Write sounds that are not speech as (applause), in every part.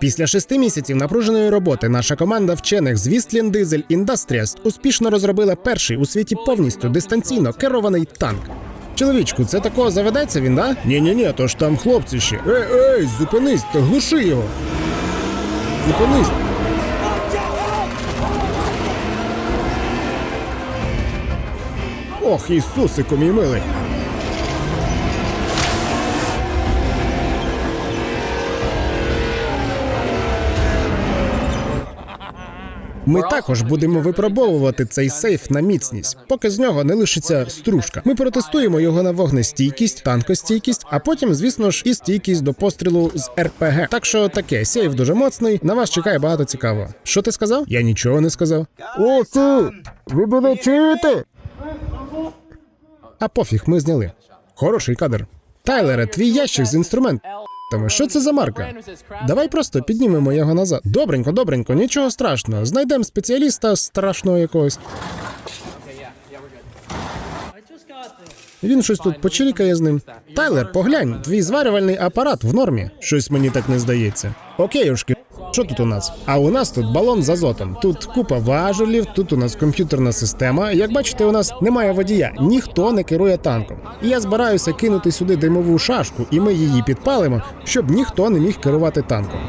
Після шести місяців напруженої роботи наша команда вчених з Вістлін Дизель Індастріас успішно розробила перший у світі повністю дистанційно керований танк. Чоловічку, це такого заведеться він, да? Ні, ні, ні, то ж там хлопці ще. Ей, ей, зупинись, та глуши його. Зупинись. Ох, Ісусику, мій милий. Ми також будемо випробовувати цей сейф на міцність, поки з нього не лишиться стружка. Ми протестуємо його на вогнестійкість, танкостійкість, а потім, звісно ж, і стійкість до пострілу з РПГ. Так що таке, сейф дуже моцний. На вас чекає багато цікавого. Що ти сказав? Я нічого не сказав. О, ти! Ви мене чуєте? А пофіг, ми зняли. Хороший кадр. Тайлере, твій ящик з інструментами. Що це за марка? Давай просто піднімемо його назад. Добренько, добренько, нічого страшного. Знайдемо спеціаліста страшного якогось. Він щось тут почилікає з ним. Тайлер, поглянь, твій зварювальний апарат в нормі. Щось мені так не здається. Окейушки. Що тут у нас? А у нас тут балон з азотом. Тут купа важелів, тут у нас комп'ютерна система. Як бачите, у нас немає водія, ніхто не керує танком. І я збираюся кинути сюди димову шашку, і ми її підпалимо, щоб ніхто не міг керувати танком.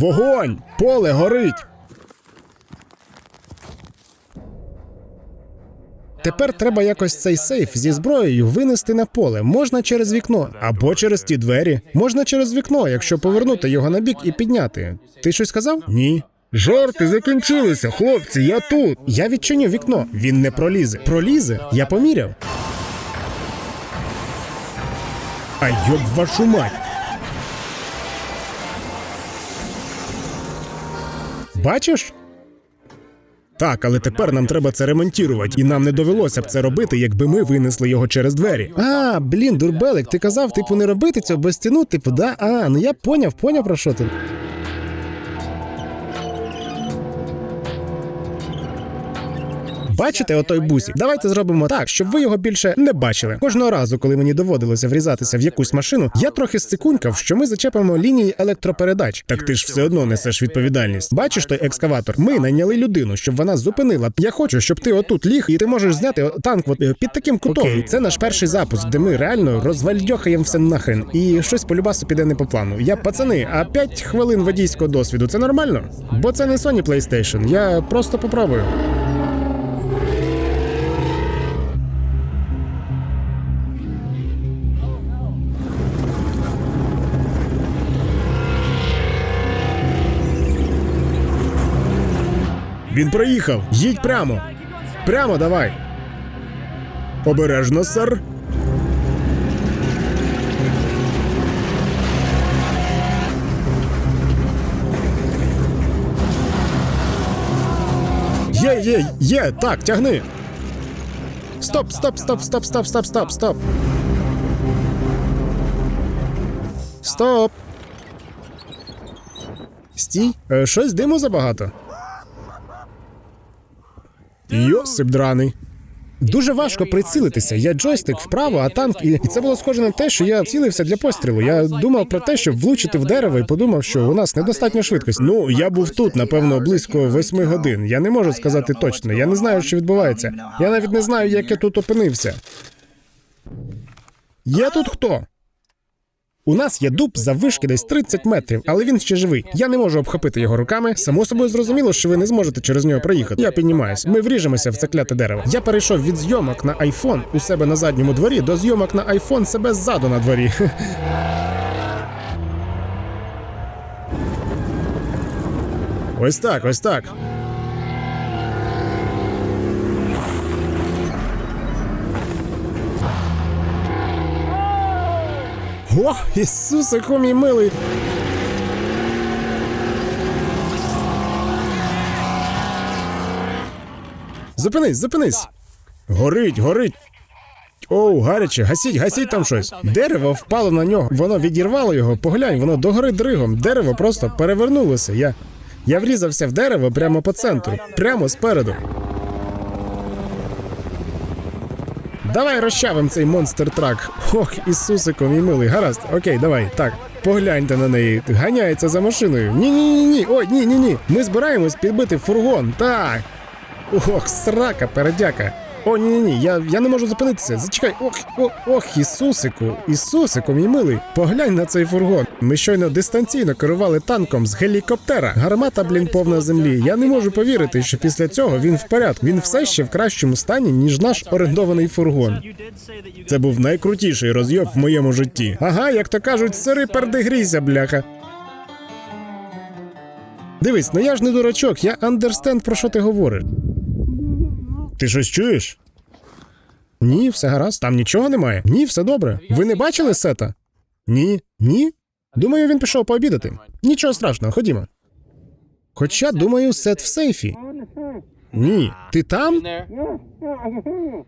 Вогонь! Поле горить! Тепер треба якось цей сейф зі зброєю винести на поле. Можна через вікно або через ті двері. Можна через вікно, якщо повернути його на бік і підняти. Ти щось сказав? Ні. Жарти закінчилися, хлопці. Я тут. Я відчиню вікно. Він не пролізе. Пролізе? Я поміряв. А йоб вашу мать. Бачиш? Так, але тепер нам треба це ремонтувати, і нам не довелося б це робити, якби ми винесли його через двері. А, блін, дурбелик, ти казав, типу, не робити цього без стіну, типу, да? А, ну я поняв, поняв про що ти. Бачите отой бусик? Давайте зробимо так, щоб ви його більше не бачили. Кожного разу, коли мені доводилося врізатися в якусь машину, я трохи сцикунькав, що ми зачепимо лінії електропередач. Так ти ж все одно несеш відповідальність. Бачиш той екскаватор? Ми найняли людину, щоб вона зупинила. Я хочу, щоб ти отут ліг, і ти можеш зняти танк от, е, під таким кутом. Окей. Це наш перший запуск, де ми реально розвальдьохаємо все нахрен. І щось по любасу піде не по плану. Я пацани, а 5 хвилин водійського досвіду це нормально? Бо це не Sony PlayStation. Я просто попробую. Він проїхав. Їдь прямо. Прямо давай. Обережно, сер. Є, є, є, так, тягни. Стоп, стоп, стоп, стоп, стоп, стоп, стоп, стоп. Стоп. Стій, Е, щось диму забагато. Йосип драний. Дуже важко прицілитися. Я джойстик вправо, а танк, і, і це було схоже на те, що я цілився для пострілу. Я думав про те, щоб влучити в дерево, і подумав, що у нас недостатньо швидкості. Ну я був тут, напевно, близько восьми годин. Я не можу сказати точно. Я не знаю, що відбувається. Я навіть не знаю, як я тут опинився. Є тут хто? У нас є дуб заввишки десь 30 метрів, але він ще живий. Я не можу обхопити його руками. Само собою зрозуміло, що ви не зможете через нього проїхати. Я піднімаюсь. Ми вріжемося в це кляте дерево. Я перейшов від зйомок на айфон у себе на задньому дворі до зйомок на айфон себе ззаду на дворі. (laughs) Ось так, ось так. О, Ісусе, хомій милий. Зупинись, зупинись. Горить, горить. Оу, гаряче, гасіть, гасіть там щось. Дерево впало на нього, воно відірвало його. Поглянь, воно догори дригом. Дерево просто перевернулося. Я я врізався в дерево прямо по центру, прямо спереду. Давай розчавим цей монстр трак. Ох, Ісусико, мій милий, гаразд. Окей, давай. Так, погляньте на неї. Ганяється за машиною. Ні, ні, ні, ні. Ой, ні, ні, ні. Ми збираємось підбити фургон. Так. Ох, срака, передяка. О, ні, ні, ні, я, я не можу зупинитися. Зачекай. Ох, ох, ох, Ісусику, Ісусику, мій милий. Поглянь на цей фургон. Ми щойно дистанційно керували танком з гелікоптера. Гармата, блін, повна землі. Я не можу повірити, що після цього він в порядку. Він все ще в кращому стані, ніж наш орендований фургон. Це був найкрутіший розйоб в моєму житті. Ага, як то кажуть, сири пердегрійся, бляха. Дивись, ну я ж не дурачок, я андерстенд, про що ти говориш. Ти щось чуєш? Ні, все гаразд. Там нічого немає. Ні, все добре. Ви не бачили сета? Ні. Ні? Думаю, він пішов пообідати. Нічого страшного, ходімо. Хоча, думаю, сет в сейфі. Ні. Ти там?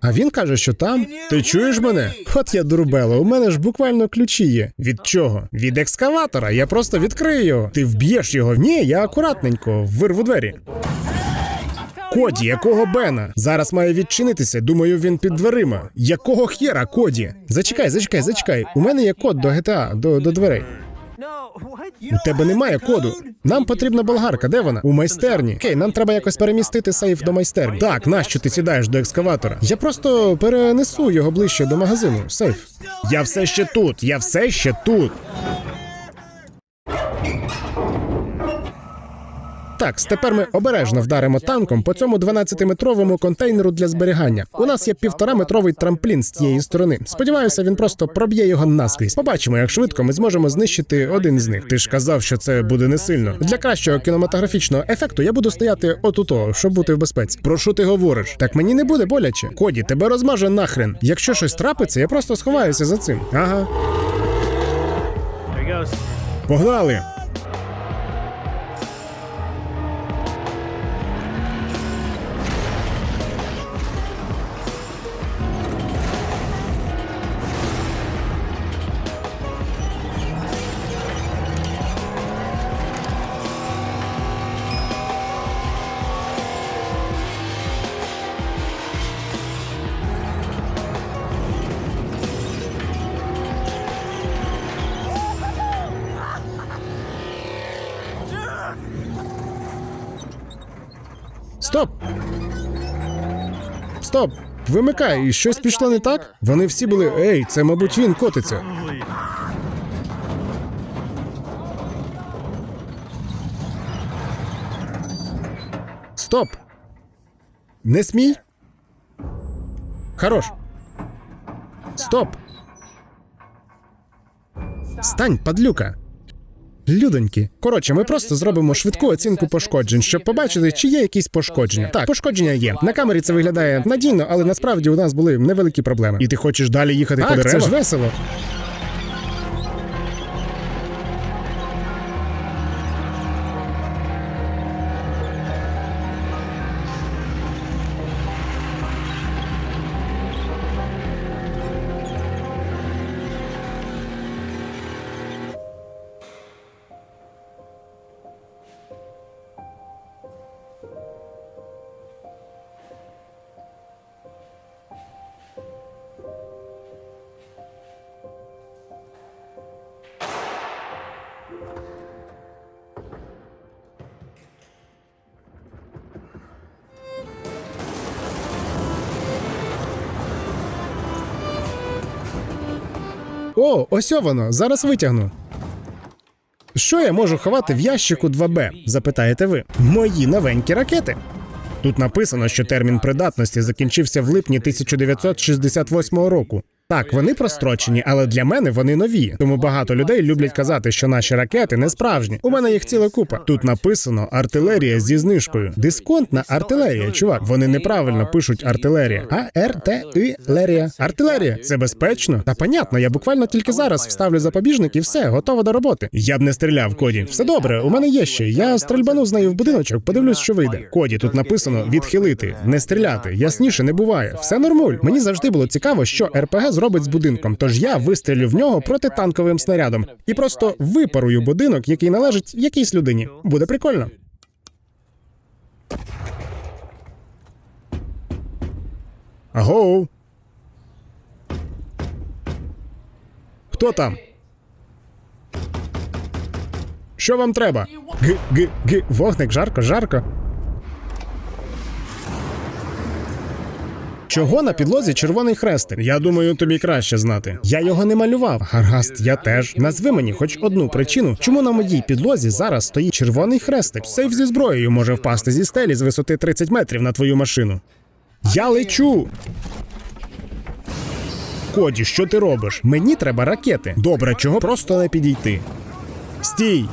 А він каже, що там. Ти чуєш мене? От я дурбело, у мене ж буквально ключі є. Від чого? Від екскаватора. Я просто відкрию його. Ти вб'єш його. Ні, я акуратненько вирву двері. Коді, якого Бена? Зараз має відчинитися. Думаю, він під дверима. Якого хєра, Коді? Зачекай, зачекай, зачекай. У мене є код до GTA, до, до дверей. У тебе немає коду. Нам потрібна болгарка. Де вона? У майстерні. Окей, нам треба якось перемістити сейф до майстерні. Так, нащо ти сідаєш до екскаватора? Я просто перенесу його ближче до магазину. Сейф. Я все ще тут. Я все ще тут. Так, тепер ми обережно вдаримо танком по цьому 12-метровому контейнеру для зберігання. У нас є півтораметровий трамплін з тієї сторони. Сподіваюся, він просто проб'є його наскрізь. Побачимо, як швидко ми зможемо знищити один з них. Ти ж казав, що це буде не сильно. Для кращого кінематографічного ефекту я буду стояти отуто, щоб бути в безпеці. Про що ти говориш? Так мені не буде боляче. Коді, тебе розмаже нахрен. Якщо щось трапиться, я просто сховаюся за цим. Ага, погнали. Стоп! Вимикай, і щось пішло не так? Вони всі були. Ей, це, мабуть, він котиться. Стоп! Не смій. Хорош. Стоп. Стань, падлюка. Людоньки. Коротше, ми просто зробимо швидку оцінку пошкоджень, щоб побачити, чи є якісь пошкодження. Так, пошкодження є. На камері це виглядає надійно, але насправді у нас були невеликі проблеми. І ти хочеш далі їхати по деревах? Це ж весело. О, ось воно, зараз витягну. Що я можу ховати в ящику 2Б? Запитаєте ви. Мої новенькі ракети. Тут написано, що термін придатності закінчився в липні 1968 року. Так, вони прострочені, але для мене вони нові. Тому багато людей люблять казати, що наші ракети не справжні. У мене їх ціла купа. Тут написано артилерія зі знижкою. Дисконтна артилерія, чувак. Вони неправильно пишуть артилерія. А Р Т І Лерія. Артилерія. Це безпечно. Та понятно, я буквально тільки зараз вставлю запобіжник і все, готово до роботи. Я б не стріляв, Коді. Все добре, у мене є ще. Я стрельбану з нею в будиночок, подивлюсь, що вийде. Коді, тут написано відхилити, не стріляти. Ясніше не буває. Все нормуль. Мені завжди було цікаво, що РПГ зробить з будинком. Тож я вистрілю в нього протитанковим снарядом і просто випарую будинок, який належить якійсь людині. Буде прикольно. Агоу. Хто там? Що вам треба? Г, г, г, вогник, жарко, жарко. Чого на підлозі червоний хрестик? Я думаю, тобі краще знати. Я його не малював. Гаразд, я теж. Назви мені хоч одну причину, чому на моїй підлозі зараз стоїть червоний хрестик. Сейф зі зброєю може впасти зі стелі з висоти 30 метрів на твою машину. Я лечу. Коді, що ти робиш? Мені треба ракети. Добре, чого просто не підійти? Стій!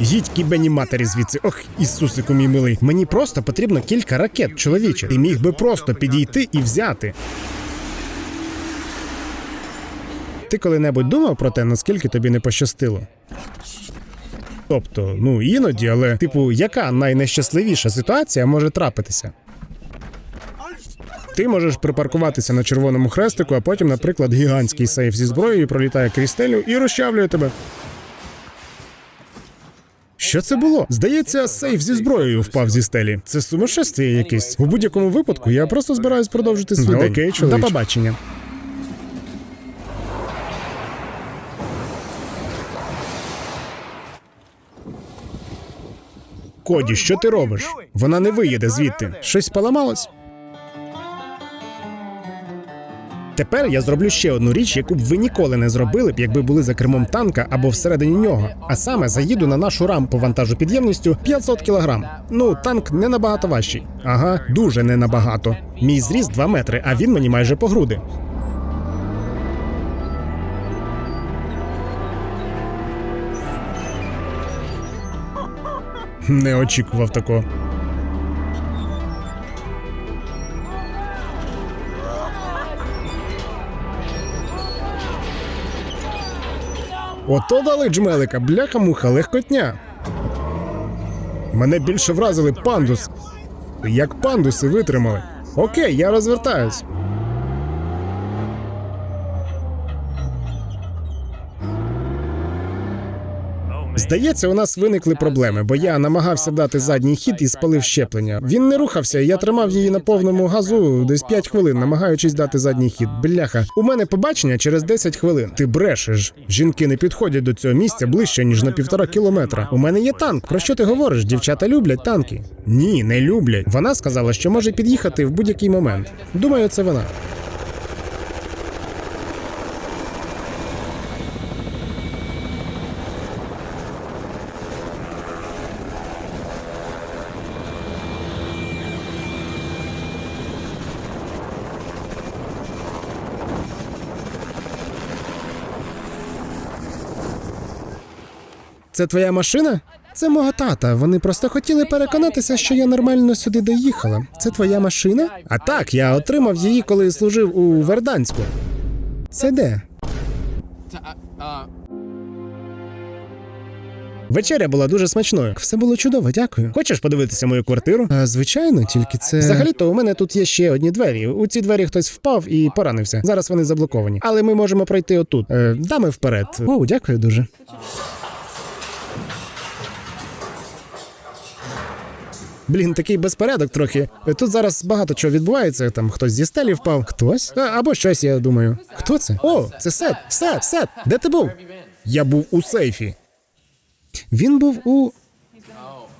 Їдь кібені матері звідси. Ох, Ісусику мій милий. Мені просто потрібно кілька ракет, чоловіче. Ти міг би просто підійти і взяти. Ти коли-небудь думав про те, наскільки тобі не пощастило? Тобто, ну іноді, але, типу, яка найнещасливіша ситуація може трапитися? Ти можеш припаркуватися на червоному хрестику, а потім, наприклад, гігантський сейф зі зброєю пролітає крізь стелю і розчавлює тебе. Що це було? Здається, сейф зі зброєю впав зі стелі. Це сумасшествие якесь. У будь-якому випадку я просто збираюсь продовжити свій Ну, день. окей, чоловіч. До побачення. Коді, що ти робиш? Вона не виїде звідти. Щось поламалось. Тепер я зроблю ще одну річ, яку б ви ніколи не зробили б, якби були за кермом танка або всередині нього. А саме заїду на нашу рампу вантажу підємністю 500 кг. Ну, танк не набагато важчий. Ага, дуже не набагато. Мій зріст 2 метри, а він мені майже по груди. Не очікував такого. Ото дали джмелика, бляха-муха, легкотня. Мене більше вразили пандус. Як пандуси витримали. Окей, я розвертаюсь. Здається, у нас виникли проблеми, бо я намагався дати задній хід і спалив щеплення. Він не рухався, я тримав її на повному газу десь 5 хвилин, намагаючись дати задній хід. Бляха, у мене побачення через 10 хвилин. Ти брешеш. Жінки не підходять до цього місця ближче ніж на півтора кілометра. У мене є танк. Про що ти говориш? Дівчата люблять танки? Ні, не люблять. Вона сказала, що може під'їхати в будь-який момент. Думаю, це вона. Це твоя машина? Це мого тата. Вони просто хотіли переконатися, що я нормально сюди доїхала. Це твоя машина? А так, я отримав її, коли служив у Верданську. Це де? Вечеря була дуже смачною. Все було чудово, дякую. Хочеш подивитися мою квартиру? А, звичайно, тільки це. Взагалі-то у мене тут є ще одні двері. У ці двері хтось впав і поранився. Зараз вони заблоковані. Але ми можемо пройти отут. Е, дами вперед. О, дякую дуже. Блін, такий безпорядок трохи. Тут зараз багато чого відбувається. Там хтось зі стелі впав, хтось А, або щось, я думаю. Хто це? О, це Сет. Сет, Сет, де ти був? Я був у сейфі. Він був у.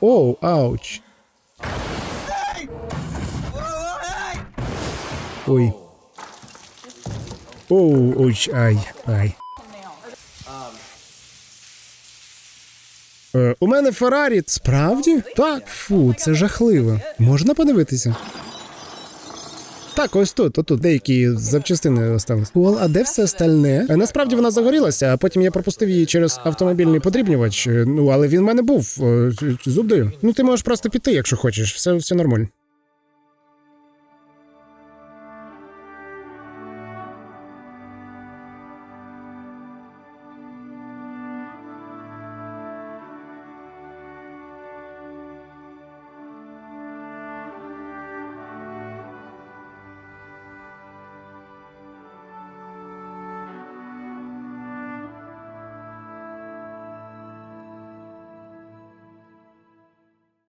Оу, ауч. Ой. Оу, оуч, ай, ай. Е, у мене Феррарі. Справді? Так, фу, це жахливо. Можна подивитися? Так, ось тут, отут деякі запчастини остались. Кол, а де все остальне? Е, Насправді вона загорілася, а потім я пропустив її через автомобільний подрібнювач. Е, Ну, але він в мене був. Е, Зуб даю. Ну ти можеш просто піти, якщо хочеш. Все, все нормально.